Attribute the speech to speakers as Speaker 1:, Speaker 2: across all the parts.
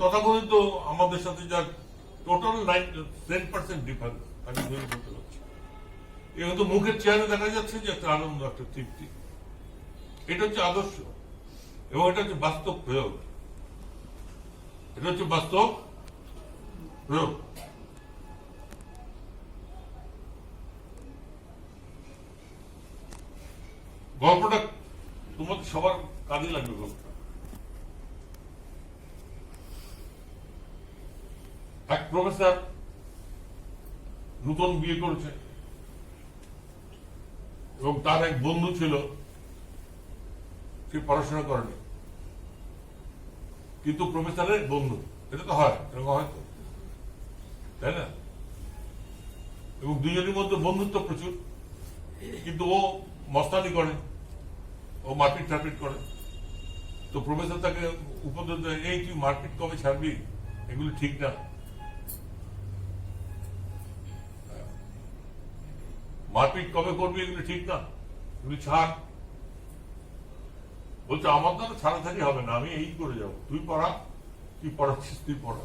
Speaker 1: তথাকথিত আমাদের সাথে যার টোটাল টেন পার্সেন্ট ডিফারেন্স আমি ধরে বলতে পারছি। এখন তো মুখের চেহারা দেখা যাচ্ছে যে একটা আনন্দ, একটা তৃপ্তি। এটা হচ্ছে আদর্শ এবং এটা হচ্ছে বাস্তব প্রয়োগ। এটা হচ্ছে বাস্তব প্রয়োগ। গল্পটা তোমাদের সবার কাজে লাগবে গল্পটা এক প্রফেসর নূতন বিয়ে করেছে। এবং তার এক বন্ধু ছিল, সে পড়াশোনা করেনি। কিন্তু প্রফেসরের বন্ধু, এটা তো হয়, এরকম হয় তো। তাই না? এবং দুজনের মধ্যে বন্ধুত্ব প্রচুর। কিন্তু ও মস্তানি করে, ও মারপিট টারপিট করে। তো প্রফেসর তাকে উপদেশ দেয়, এই তুই মারপিট কবে ছাড়বি? এগুলো ঠিক না। মারপিট কবে করবি এগুলো ঠিক না? এগুলো ছাড়। বলছে, আমার দ্বারা ছাড়াছাড়ি হবে না, আমি এই করে যাব। তুই পড়া তুই পড়াচ্ছিস তুই পড়া।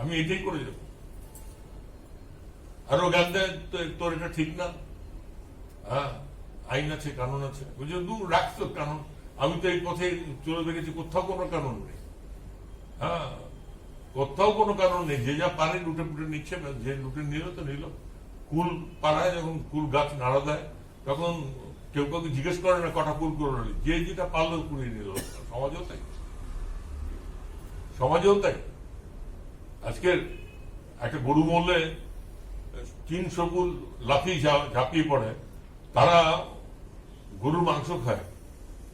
Speaker 1: আমি এটাই করে যাব। আর ও জ্ঞান দেয় তোর এটা ঠিক না? হ্যাঁ আইন আছে, কানুন আছে। বুঝলি দূর রাখতো কানুন। আমি তো এই পথে চলে দেখেছি, কোথাও কোনো কানুন নেই। হ্যাঁ কোথাও কোনো কারণ নেই। যে যা পারে, লুটে পুটে নিচ্ছে, যে লুটে নিল, তো নিল। কুল পাড়ায় যখন কুল গাছ নাড়া দেয়, তখন কেউ কাউকে জিজ্ঞেস করে না কটা কুল করে নিল। যে যেটা পারল কুড়িয়ে নিল। সমাজেও তাই। সমাজেও তাই। আজকের একটা গরু মরলে তিনশো কুল লাফিয়ে ঝাঁপিয়ে পড়ে। তারা গরুর মাংস খায়।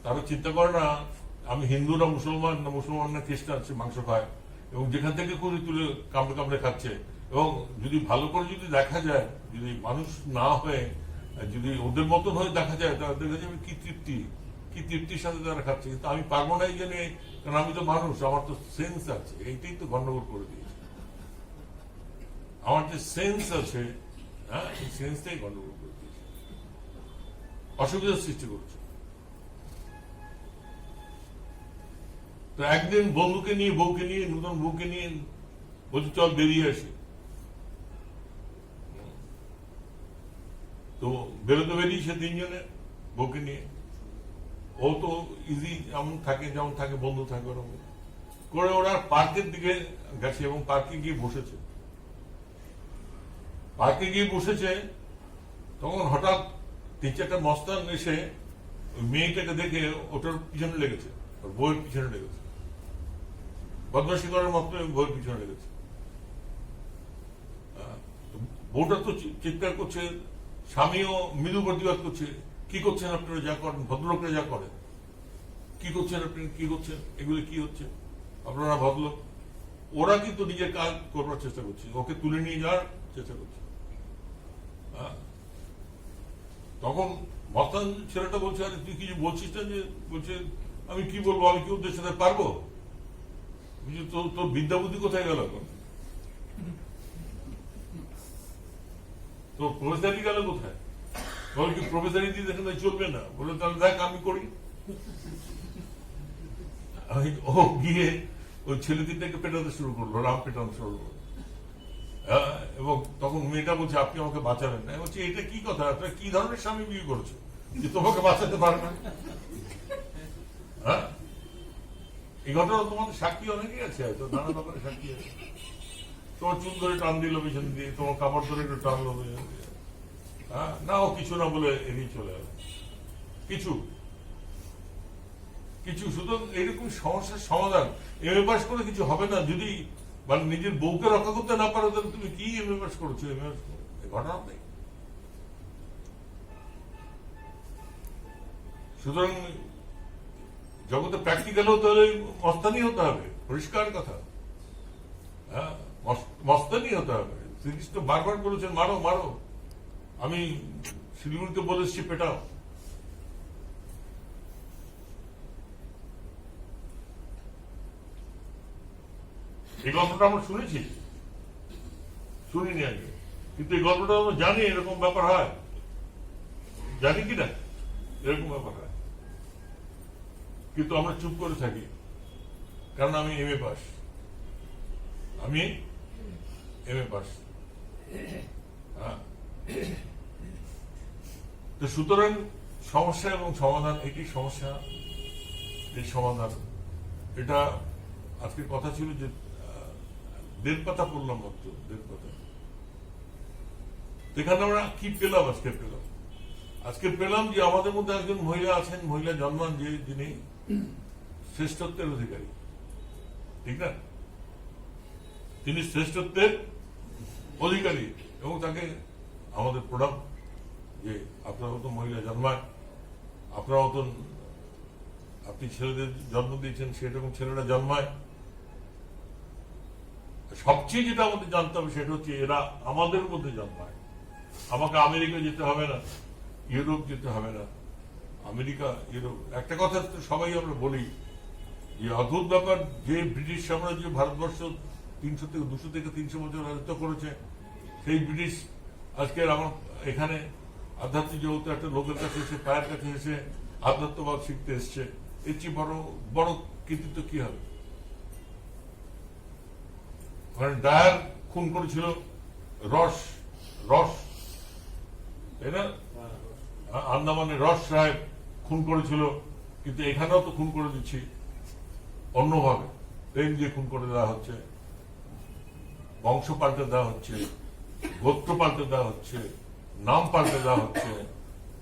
Speaker 1: তারা চিন্তা করে না, আমি হিন্দু না মুসলমান না মুসলমান না খ্রিস্টান মাংস খায়। এবং যেখান থেকে করে তুলে কামড়ে কামড়ে খাচ্ছে এবং যদি ভালো করে যদি দেখা যায়, যদি মানুষ না হয়ে, যদি ওদের মতন হয়ে দেখা যায়, তাহলে দেখা যাবে কি তৃপ্তি, কি তৃপ্তির সাথে তারা খাচ্ছে। কিন্তু আমি পারব না এই জন্য, কারণ আমি তো মানুষ, আমার তো সেন্স আছে। এইটাই তো গন্ডগোল করে দিয়েছে। আমার যে সেন্স আছে হ্যাঁ এই সেন্সটাই গন্ডগোল করে দিয়েছে। অসুবিধার সৃষ্টি করছে। তো একদিন বন্ধুকে নিয়ে, বউকে নিয়ে, নতুন বউকে নিয়ে, বলছি, চল বেরিয়ে আসি তো বেরোতে বেরিয়েছে তিনজনে বউকে নিয়ে ও তো ইজি যেমন থাকে যেমন থাকে, বন্ধু থাকে ওরকম। করে ওরা পার্কের দিকে গেছে এবং পার্কে গিয়ে বসেছে। পার্কে গিয়ে বসেছে, তখন হঠাৎ তিন চারটা মস্তান এসে ওই মেয়েটাকে দেখে ওটার পিছনে লেগেছে, ওর বইয়ের পিছনে লেগেছে। বদমাসি করার মতো বইয়ের পিছনে লেগেছে। বউটা তো চিৎকার করছে স্বামীও মৃদু প্রতিবাদ করছে, কি করছেন আপনারা? যা করেন, ভদ্রলোকরা যা করেন। কি করছেন আপনি? কি করছেন? এগুলি কি হচ্ছে? আপনারা ভদ্রলোক। ওরা কিন্তু নিজের কাজ করবার চেষ্টা করছে, ওকে তুলে নিয়ে যাওয়ার চেষ্টা করছে। তখন মস্তান ছেলেটা বলছে, আরে, তুই কিছু বলছিস না যে বলছে, আমি কি বলব? আমি কি ওদের সাথে পারব? তোর বিদ্যা বুদ্ধি কোথায় গেল এখন? তোর প্রফেসারি গেল কোথায়? বল কি প্রফেসারি দিয়ে দেখেন চলবে না। বলে তাহলে দেখ আমি করি। ও গিয়ে ওই ছেলে তিনটাকে পেটাতে শুরু করল রাম পেটানো শুরু করল। হ্যাঁ, এবং তখন মেয়েটা বলছে আপনি আমাকে বাঁচাবেন না। বলছি এটা কি কথা? আপনার কি ধরনের স্বামী বিয়ে করছ? যে তোমাকে বাঁচাতে পারবে না। হ্যাঁ? এই ঘটনা তোমাদের সাক্ষী অনেকেই আছে হয়তো নানা ব্যাপারে সাক্ষী আছে। তোমার চুল ধরে টান দিল পিছন দিয়ে তোমার কাপড় ধরে একটু টানলো পিছন দিয়ে। হ্যাঁ? না, ও কিছু না বলে এড়িয়ে চলে গেল। কিছু। কিছু, শুধু এরকম সমস্যার সমাধান। এম এ পাস করে কিছু হবে না, যদি মানে নিজের বউকে রক্ষা করতে না পারো, তাহলে তুমি কি এম এ পাস করছ? এম এ পাস ঘটনা নেই। সুতরাং জগতে প্র্যাকটিক্যাল হতে হলে মস্তানি হতে হবে। পরিষ্কার কথা। মস্তানি হতে হবে শ্রীকৃষ্ণ বারবার বলেছেন, মারো মারো। আমি শিলিগুড়িতে বলে এসছি, পেটাও। এই গল্পটা আমরা শুনেছি। শুনিনি আগে। কিন্তু এই গল্পটা আমরা জানি, এরকম ব্যাপার হয়। জানি কি না? এরকম ব্যাপার হয়। কিন্তু আমরা চুপ করে থাকি। কারণ আমি এম এ পাস। আমি এম পাস। তো সুতরাং সমস্যা এবং সমাধান এটি সমস্যা এই সমাধান এটা আজকের কথা ছিল যে দেড় পাতা পড়লাম মাত্র দেড় পাতা এখানে আমরা কি পেলাম আজকে পেলাম আজকে পেলাম যে আমাদের মধ্যে একজন মহিলা আছেন মহিলা জন্মান যে যিনি শ্রেষ্ঠত্বের অধিকারী ঠিক না তিনি শ্রেষ্ঠত্বের অধিকারী এবং তাকে আমাদের প্রোডাক্ট যে আপনার মতো মহিলা জন্মায় আপনার মতন আপনি ছেলেদের জন্ম দিয়েছেন, সেরকম ছেলেরা জন্মায়। সবচেয়ে যেটা আমাদের জানতে হবে সেটা হচ্ছে এরা আমাদের মধ্যে জন্মায়। আমাকে আমেরিকা যেতে হবে না, ইউরোপ যেতে হবে না। America, Europe. একটা কথা সবাই আমরা বলি, যে অদ্ভুত ব্যাপার, যে ব্রিটিশ সাম্রাজ্য ভারতবর্ষ তিনশো থেকে, দুশো থেকে তিনশো বছর রাজত্ব করেছে। সেই ব্রিটিশ আজকের আমার এখানে আধ্যাত্মিক জগতে একটা লোকের কাছে এসে, পায়ের কাছে এসে আধ্যাত্মবাদ শিখতে এসছে। এর চেয়ে বড় বড় কৃতিত্ব কি হবে? ওখানে ডায়ার খুন করেছিল রস রস, তাই না? আন্দামানে রস সাহেব খুন করেছিল, কিন্তু এখানেও তো খুন করে দিচ্ছি। অন্যভাবে, প্রেম দিয়ে খুন করে দেওয়া হচ্ছে। বংশ পাল্টে দেওয়া হচ্ছে গোত্র পাল্টে দেওয়া হচ্ছে নাম পাল্টে দেওয়া হচ্ছে,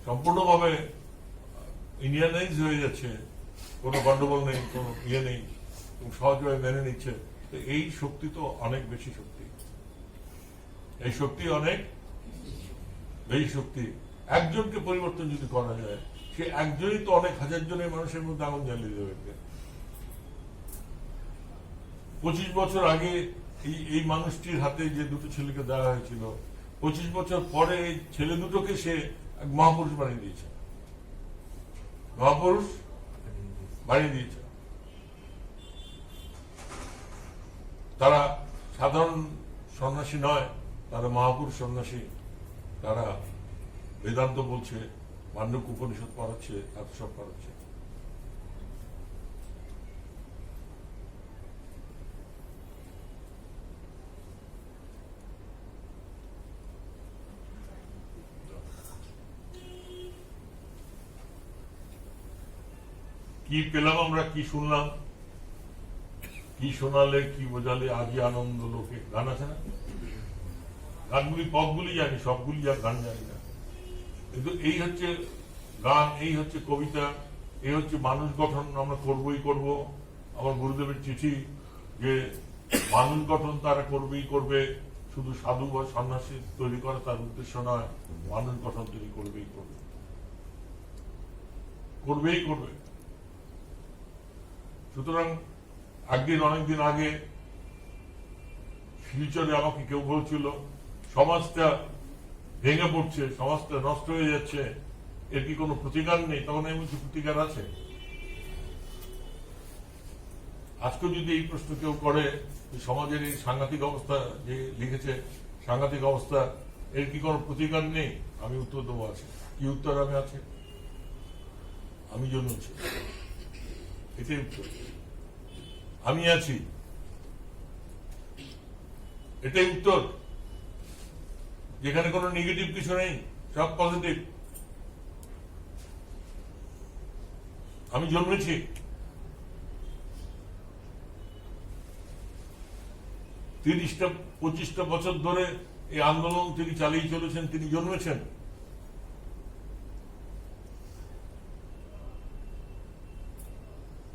Speaker 1: সম্পূর্ণভাবে ইন্ডিয়ানাইজ হয়ে যাচ্ছে, কোনো গন্ডগোল নেই, কোনো ইয়ে নেই সহজভাবে মেনে নিচ্ছে। এই শক্তি তো অনেক বেশি শক্তি। এই শক্তি অনেক বেশি শক্তি। একজনকে পরিবর্তন যদি করা যায়, সে একজনই তো অনেক হাজার জনের মানুষের মধ্যে আগুন জ্বালিয়ে দেবে। পঁচিশ বছর আগে এই মানুষটির হাতে যে দুটো ছেলেকে দেওয়া হয়েছিল, পঁচিশ বছর পরে এই ছেলে দুটোকে সে এক মহাপুরুষ বানিয়ে দিয়েছে। মহাপুরুষ বানিয়ে দিয়েছে। তারা সাধারণ সন্ন্যাসী নয়, তারা মহাপুরুষ সন্ন্যাসী। তারা বেদান্ত বলছে মান্ডক উপনিষদ পড়াচ্ছে এত সব পড়াচ্ছে। কি পেলাম আমরা, কি শুনলাম? কি শোনালে, কি বোঝালে, আজই আনন্দ লোকে। গান আছে না? গানগুলি পদগুলি জানি, সবগুলি যা গান জানি না। কিন্তু এই হচ্ছে গান, এই হচ্ছে কবিতা, এই হচ্ছে মানুষ গঠন আমরা করবই করব। আমার গুরুদেবের চিঠি যে মানুষ গঠন তারা করবেই করবে, শুধু সাধু বা সন্ন্যাসী তৈরি করা তার উদ্দেশ্য নয়, মানুষ গঠন তৈরি করবেই করবে। করবেই করবে। সুতরাং একদিন, অনেকদিন আগে ফিউচারে আমাকে কেউ বলছিল, সমাজটা ভেঙে পড়ছে, সমাজটা নষ্ট হয়ে যাচ্ছে, এর কি কোনো প্রতিকার নেই? তখন আমি বলছি, প্রতিকার আছে। আজকে যদি এই প্রশ্ন কেউ করে সমাজের এই সাংঘাতিক অবস্থা যে লিখেছে, সাংঘাতিক অবস্থা, এর কি কোনো প্রতিকার নেই? আমি উত্তর দেবো, আছে। কি উত্তর আমি আছে? আমি জন্মেছি আমি আছি। এটাই উত্তর। যেখানে কোনো নেগেটিভ কিছু নেই, সব পজিটিভ আমি জন্মেছি। তিরিশটা, পঁচিশটা বছর ধরে এই আন্দোলন তিনি চালিয়ে চলেছেন, তিনি জন্মেছেন।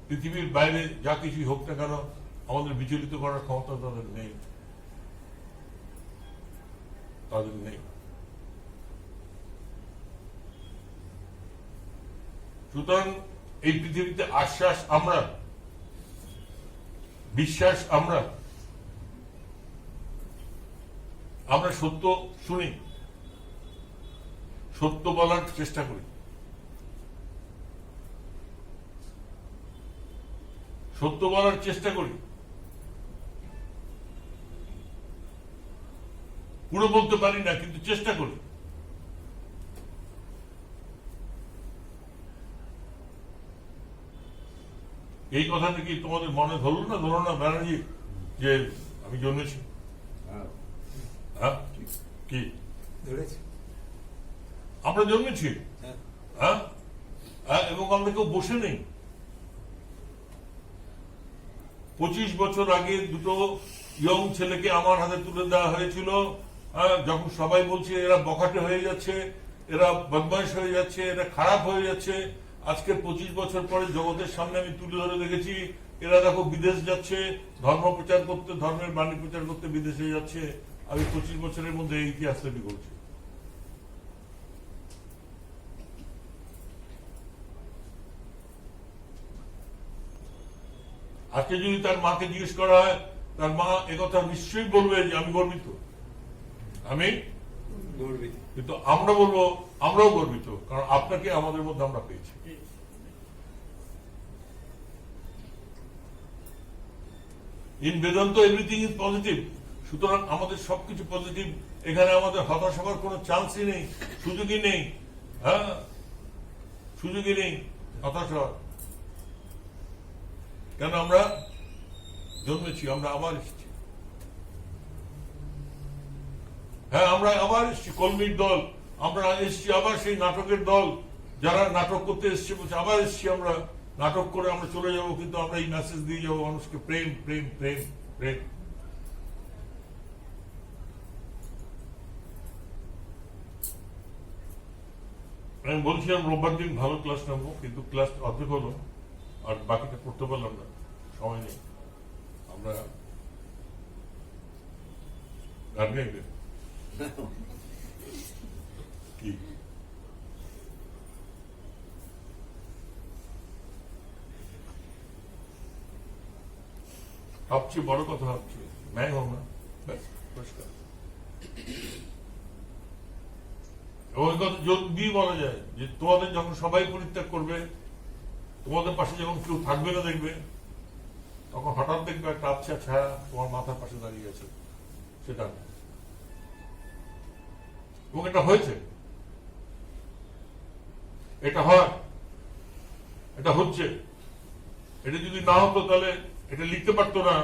Speaker 1: পৃথিবীর বাইরে যা কিছুই হোক না কেন আমাদের বিচলিত করার ক্ষমতা তাদের নেই। তাদের নেই। সুতরাং এই পৃথিবীতে আশ্বাস আমরা, বিশ্বাস আমরা আমরা সত্য শুনি, সত্য বলার চেষ্টা করি। সত্য বলার চেষ্টা করি। পুরো বলতে পারি না কিন্তু চেষ্টা করি। এই কথাটা কি তোমাদের মনে ধরলো না ধরো না ব্যানার্জি যে আমি জন্মেছি?
Speaker 2: হ্যাঁ,
Speaker 1: কি? আমরা জন্মেছি?
Speaker 2: হ্যাঁ।
Speaker 1: হ্যাঁ? হ্যাঁ, এবং আমরা কেউ বসে নেই। পঁচিশ বছর আগে দুটো ইয়ং ছেলেকে আমার হাতে তুলে দেওয়া হয়েছিল। হ্যাঁ, যখন সবাই বলছে এরা বখাটে হয়ে যাচ্ছে এরা বদমাইশ হয়ে যাচ্ছে এরা খারাপ হয়ে যাচ্ছে আজকে পঁচিশ বছর পরে জগতের সামনে আমি তুলে ধরে দেখেছি এরা দেখো বিদেশ যাচ্ছে ধর্ম প্রচার করতে ধর্মের বাণী প্রচার করতে বিদেশে যাচ্ছে। আমি পঁচিশ বছরের মধ্যে এই ইতিহাস তৈরি করছি আজকে যদি তার মাকে জিজ্ঞেস করা হয় তার মা একথা নিশ্চয়ই বলবে যে আমি গর্বিত। আমি
Speaker 2: গর্বিত।
Speaker 1: কিন্তু আমরা বলব আমরাও গর্বিত কারণ আপনাকে আমাদের মধ্যে আমরা পেয়েছি। In Vedanta everything is positive সুতরাং আমাদের সবকিছু পজিটিভ এখানে আমাদের হতাশ হওয়ার কোনো চান্সই নেই সুযোগই নেই। হ্যাঁ? সুযোগই নেই। হতাশ হওয়ার। কেন আমরা জন্মেছি? আমরা আবার এসেছি। হ্যাঁ আমরা আবার এসেছি, কলমির দল। আমরা এসেছি আবার সেই নাটকের দল। যারা নাটক করতে এসছে বলছে, আবার এসেছি আমরা। নাটক করে আমরা চলে যাব, কিন্তু আমরা এই মেসেজ দিয়ে যাব, মানুষকে প্রেম প্রেম প্রেম প্রেম। আমি বলছিলাম রোববার দিন ভালো ক্লাস নেব কিন্তু ক্লাস অর্ধেক হলো। আর বাকিটা করতে পারলাম না। সময় নেই। আমরা গান গাইবে? কি? সবচেয়ে বড় কথা হচ্ছে ম্যাং হোক না। পরিষ্কার। এবং কথা যদি বলা যায় যে তোমাদের যখন সবাই পরিত্যাগ করবে তোমাদের পাশে যখন কেউ থাকবে না দেখবে, তখন হঠাৎ দেখবে একটা আচ্ছা ছায়া তোমার মাথার পাশে দাঁড়িয়ে আছে সেটা এবং এটা হয়েছে। এটা হয়। এটা হচ্ছে। এটা যদি না হতো তাহলে এটা লিখতে পারতো না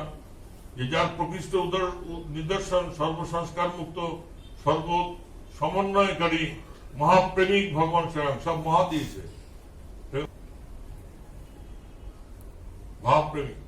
Speaker 1: যে যার প্রকৃষ্ট উদার- নিদর্শন সর্বসংস্কার মুক্ত সর্ব সমন্বয়কারী মহাপ্রেমিক ভগবান সব মহা দিয়েছে। মহাপ্রেমিক